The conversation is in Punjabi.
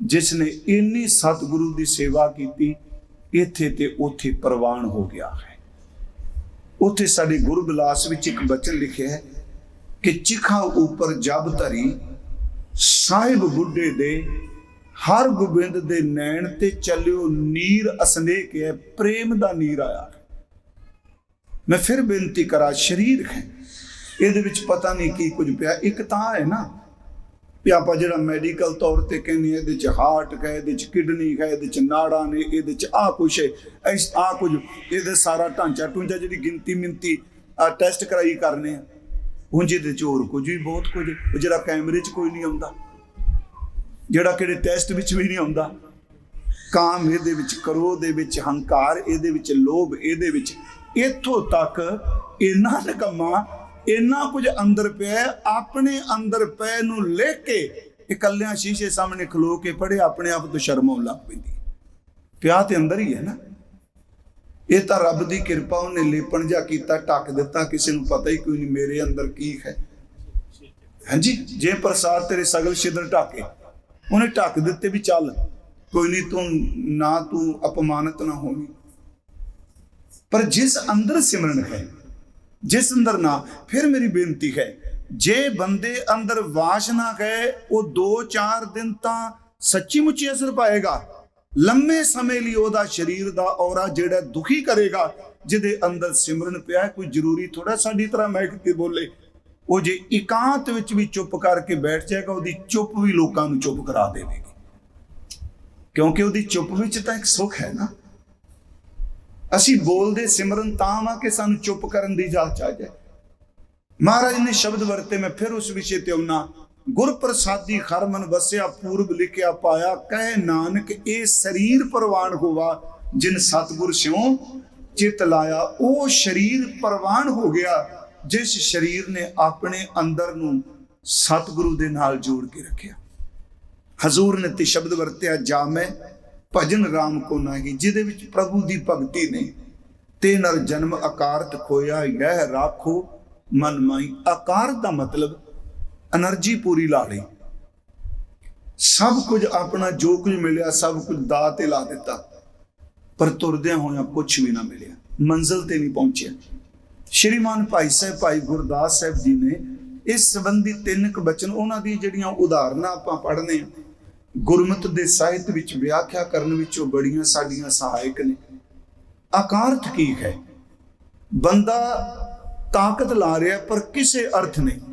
ਜਿਸ ਨੇ ਇੰਨੀ ਸਤਿਗੁਰੂ ਦੀ ਸੇਵਾ ਕੀਤੀ, ਇੱਥੇ ਤੇ ਉੱਥੇ ਪ੍ਰਵਾਨ ਹੋ ਗਿਆ ਹੈ। ਉੱਥੇ ਸਾਡੇ ਗੁਰਬਿਲਾਸ ਵਿੱਚ ਇੱਕ ਬਚਨ ਲਿਖਿਆ ਹੈ ਕਿ ਚਿਖਾ ਉੱਪਰ ਜਬ ਧਰੀ, ਸਾਹਿਬ ਬੁੱਢੇ ਦੇ, ਹਰ ਗੋਬਿੰਦ ਦੇ ਨੈਣ ਤੇ ਚੱਲਿਓ ਨੀਰ ਅਸਨੇ ਕੇ ਪ੍ਰੇਮ ਦਾ ਨੀਰ ਆਇਆ ਮੈਂ ਫਿਰ ਬੇਨਤੀ ਕਰਾਂ, ਸਰੀਰ ਹੈ। ਇਹਦੇ ਵਿੱਚ ਪਤਾ ਨਹੀਂ ਕੀ ਕੁਝ ਪਿਆ, ਇੱਕ ਤਾਂ ਹੈ ਨਾ ਵੀ ਆਪਾਂ ਜਿਹੜਾ ਮੈਡੀਕਲ ਤੌਰ ਤੇ ਕਹਿੰਦੇ ਹਾਂ, ਇਹਦੇ ਚ ਹਾਰਟ ਹੈ ਇਹਦੇ ਚ ਕਿਡਨੀ ਹੈ ਇਹਦੇ ਚ ਨਾੜਾਂ ਨੇ ਇਹਦੇ ਚ ਆ ਕੁਛ ਹੈ ਇਸ ਆ ਕੁਝ ਇਹਦੇ ਸਾਰਾ ਢਾਂਚਾ ਟੁੰਚਾ ਜਿਹੜੀ ਗਿਣਤੀ ਮਿੰਤੀ ਟੈਸਟ ਕਰਾਈ ਕਰਨੇ ਆ। ਉਂਝ ਇਹਦੇ ਚ ਹੋਰ ਕੁਝ ਵੀ ਬਹੁਤ ਕੁਝ ਜਿਹੜਾ ਕੈਮਰੇ 'ਚ ਕੋਈ ਨਹੀਂ ਆਉਂਦਾ। ਜਿਹੜਾ ਕਿਹੜੇ ਟੈਸਟ ਵਿੱਚ ਵੀ ਨਹੀਂ ਆਉਂਦਾ। ਕਾਮ ਇਹਦੇ ਵਿੱਚ ਕਰੋਧ ਦੇ ਵਿੱਚ ਹੰਕਾਰ ਇਹਦੇ ਵਿੱਚ ਲੋਭ ਇਹਦੇ ਵਿੱਚ ਇੱਥੋਂ ਤੱਕ ਇਹਨਾਂ ਨਕਮਾ ਇੰਨਾ ਕੁਝ ਅੰਦਰ ਪਿਆ ਆਪਣੇ ਅੰਦਰ ਪੈ ਨੂੰ ਲੈ ਕੇ ਇਕੱਲਿਆਂ ਸ਼ੀਸ਼ੇ ਸਾਹਮਣੇ ਖਲੋ ਕੇ ਪੜੇ ਆਪਣੇ ਆਪ ਤੋਂ ਸ਼ਰਮ ਆਉਣ ਲੱਗ ਪੈਂਦੀ ਪਿਆ ਤੇ ਅੰਦਰ ਹੀ ਹੈ ਨਾ। ਇਹ ਤਾਂ ਰੱਬ ਦੀ ਕਿਰਪਾ ਉਹਨੇ ਲੇਪਣ ਜਾ ਕੀਤਾ ਟੱਕ ਦਿੱਤਾ, ਕਿਸੇ ਨੂੰ ਪਤਾ ਹੀ ਕੋਈ ਨਹੀਂ ਮੇਰੇ ਅੰਦਰ ਕੀ ਹੈ। ਹਾਂਜੀ, ਜੇ ਪ੍ਰਸਾਦ ਤੇਰੇ ਸਗਲ ਛਿਦਰ ਢਾਕੇ, ਉਹਨੇ ਢੱਕ ਦਿੱਤੇ ਵੀ ਚੱਲ, ਕੋਈ ਨਹੀਂ ਤੂੰ, ਨਾ ਤੂੰ ਅਪਮਾਨਿਤ ਨਾ ਹੋਵੀਂ। ਪਰ ਜਿਸ ਅੰਦਰ ਸਿਮਰਨ ਹੈ ਜਿਸ ਅੰਦਰ ਨਾ, ਫਿਰ ਮੇਰੀ ਬੇਨਤੀ ਹੈ, ਜੇ ਬੰਦੇ ਅੰਦਰ ਵਾਸ਼ਨਾ ਹੈ ਉਹ 2-4 ਦਿਨ ਤਾਂ ਸੱਚੀ ਮੁੱਚੀ ਅਸਰ ਪਾਏਗਾ। ਲੰਮੇ ਸਮੇਂ ਲਈ ਉਹਦਾ ਸਰੀਰ ਦਾ ਔਰਾ ਜਿਹੜਾ ਦੁਖੀ ਕਰੇਗਾ, ਜਿਹਦੇ ਅੰਦਰ ਸਿਮਰਨ ਪਿਆ, ਕੋਈ ਜ਼ਰੂਰੀ ਥੋੜਾ ਸਾਡੀ ਤਰ੍ਹਾਂ ਮਹਿਕ ਕੇ ਬੋਲੇ। ਉਹ ਜੇ ਇਕਾਂਤ ਵਿੱਚ ਵੀ ਚੁੱਪ ਕਰਕੇ ਬੈਠ ਜਾਏਗਾ ਉਹਦੀ ਚੁੱਪ ਵੀ ਲੋਕਾਂ ਨੂੰ ਚੁੱਪ ਕਰਾ ਦੇਵੇਗੀ। ਕਿਉਂਕਿ ਉਹਦੀ ਚੁੱਪ ਵਿੱਚ ਤਾਂ ਇੱਕ ਸੁੱਖ ਹੈ ਨਾ। ਅਸੀਂ ਬੋਲਦੇ ਸਿਮਰਨ ਤਾਂ ਵਾ ਕਿ ਸਾਨੂੰ ਚੁੱਪ ਕਰਨ ਦੀ ਇਜਾਜ਼ਤ ਆ ਜਾਏ। ਮਹਾਰਾਜ ਨੇ ਸ਼ਬਦ ਵਰਤੇ, ਮੈਂ ਫਿਰ ਉਸ ਵਿਸ਼ੇ ਤੇ ਆਉਣਾ ਗੁਰ ਪ੍ਰਸਾਦੀ ਖਰਮਨ ਵਸਿਆ, ਪੂਰਬ ਲਿਖਿਆ ਪਾਇਆ, ਕਹਿ ਨਾਨਕ ਇਹ ਸਰੀਰ ਪ੍ਰਵਾਨ ਹੋਵਾ, ਜਿਨ ਸਤਗੁਰ ਸਿਉ ਚਿਤ ਲਾਇਆ। ਉਹ ਸਰੀਰ ਪ੍ਰਵਾਨ ਹੋ ਗਿਆ, ਜਿਸ ਸਰੀਰ ਨੇ ਆਪਣੇ ਅੰਦਰ ਨੂੰ ਸਤਗੁਰੂ ਦੇ ਨਾਲ ਜੋੜ ਕੇ ਰੱਖਿਆ। ਹਜ਼ੂਰ ਨੇ ਤੇ ਸ਼ਬਦ ਵਰਤਿਆ, ਜਾ ਮੈਂ ਭਜਨ ਰਾਮ ਕੋ ਨਾਹੀ, ਜਿਹਦੇ ਵਿੱਚ ਪ੍ਰਭੂ ਦੀ ਭਗਤੀ ਨਹੀਂ ਤੇ ਨਰ ਜਨਮ ਆਕਾਰਤ ਖੋਇਆ ਇਹ ਰਾਖੋ ਮਨ ਮਾਈ। ਆਕਾਰ ਦਾ ਮਤਲਬ એનર્ਜੀ ਪੂਰੀ ਲਾ ਲਈ। ਸਭ ਕੁਝ ਆਪਣਾ ਜੋ ਕੁਝ ਮਿਲਿਆ, ਸਭ ਕੁਝ ਦਾ ਤੇ ਲਾ ਦਿੱਤਾ। ਪਰ ਤੁਰਦਿਆਂ ਹੋਇਆਂ ਕੁਝ ਵੀ ਨਾ ਮਿਲਿਆ। ਮੰਜ਼ਲ ਤੇ ਨਹੀਂ ਪਹੁੰਚਿਆ। ਸ਼੍ਰੀਮਾਨ ਭਾਈ ਸਾਹਿਬ, ਭਾਈ ਗੁਰਦਾਸ ਸਾਹਿਬ ਜੀ ਨੇ ਇਸ ਸੰਬੰਧੀ ਤਿੰਨ ਕ ਬਚਨ, ਉਹਨਾਂ ਦੀ ਜਿਹੜੀਆਂ ਉਦਾਹਰਨਾਂ ਆਪਾਂ ਪੜ੍ਹਨੇ ਆ ਗੁਰਮਤ ਦੇ ਸਾਹਿਤ ਵਿੱਚ ਵਿਆਖਿਆ ਕਰਨ ਵਿੱਚ ਉਹ ਬੜੀਆਂ ਸਾਡੀਆਂ ਸਹਾਇਕ ਨੇ। ਆਕਾਰ ਕੀ ਹੈ। ਬੰਦਾ ਤਾਕਤ ਲਾ ਰਿਹਾ ਪਰ ਕਿਸੇ ਅਰਥ ਨਹੀਂ।